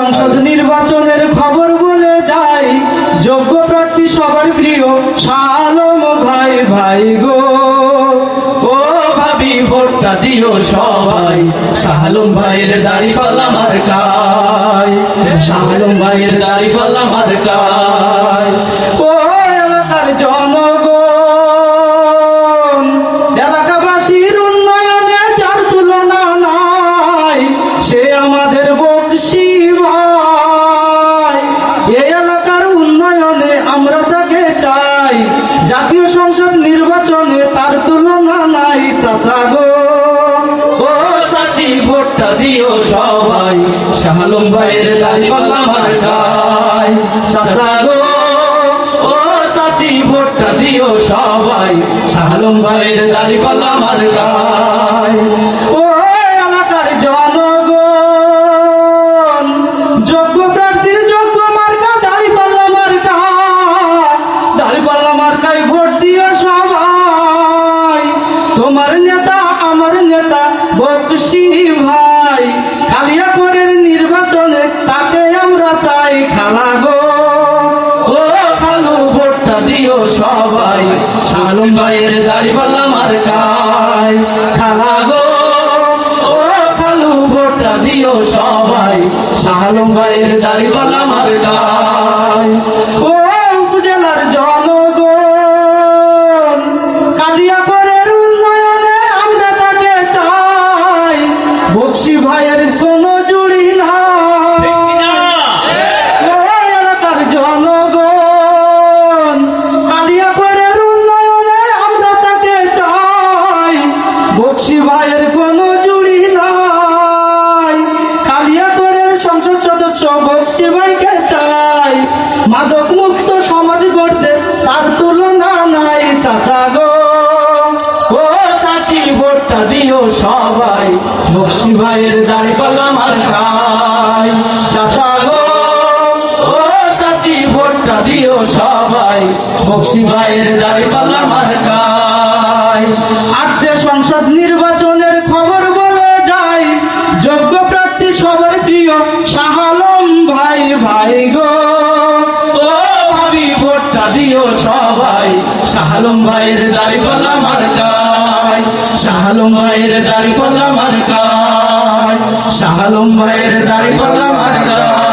সংসদ নির্বাচনের খবর বলে যাই। যোগ্য প্রার্থী সবার প্রিয় শালম ভাই ভাই গো। ও ভাবি, ভোটটা দিও সবাই। সালম ভাইয়ের দাড়ি পাল্লা মার্কায়। সালম ভাইয়ের দাড়ি পাল্লা মার্কায়। জাতীয় সংসদ নির্বাচনে তার তুলনা নাই চাচা গো। ও চাচি ভোটটা দিও সবাই। শাহালুম ভাইয়ের দাড়ি পাল্লা মার্কায় চাচা গো ও চাচি ভোটটা দিও সবাই। শাহালুম ভাইয়ের দাড়ি পাল্লা মার্কায় ও তোমার নেতা, আমার নেতা বকশি ভাই। কালিয়াপুরের নির্বাচনে তাকে আমরা চাই খালা গো। ও খালু ভোটটা দিও সবাই। শালুম ভাইয়ের দাড়ি পাল্লা মার্কায়। খালা গো, ও খালু ভোটটা দিও সবাই। শালুম ভাইয়ের দাড়ি পাল্লা মার্কায়। ও ভাইয়ের কোনো জুড়ি নাই। কালিয়াপুরের সংসদ সদস্য বক্সি ভাইকে চাই। মাদক মুক্ত সমাজ গড়তে তার তুলনা নাই, চাচা গো। ও চাচি, ভোটটা দিও সবাই। বক্সি ভাইয়ের দাড়ি পাল্লা মার্কায় চাচা গো। ও চাচি, ভোটটা দিও সবাই। বক্সি ভাইয়ের দাড়ি পাল্লা মার্কায় আসছে সংসদ নির্বাচনের খবর বলে যাই। যোগ্য প্রার্থী সবার প্রিয় শাহালম ভাই ভাই গো। ও ভাবি, ভোটটা দিও সবাই। শাহালম ভাইয়ের দাড়ি পাল্লা মার্কায়। শাহালম ভাইয়ের দাড়ি পাল্লা মার্কায়। শাহালম ভাইয়ের দাড়ি পাল্লা মার্কায়।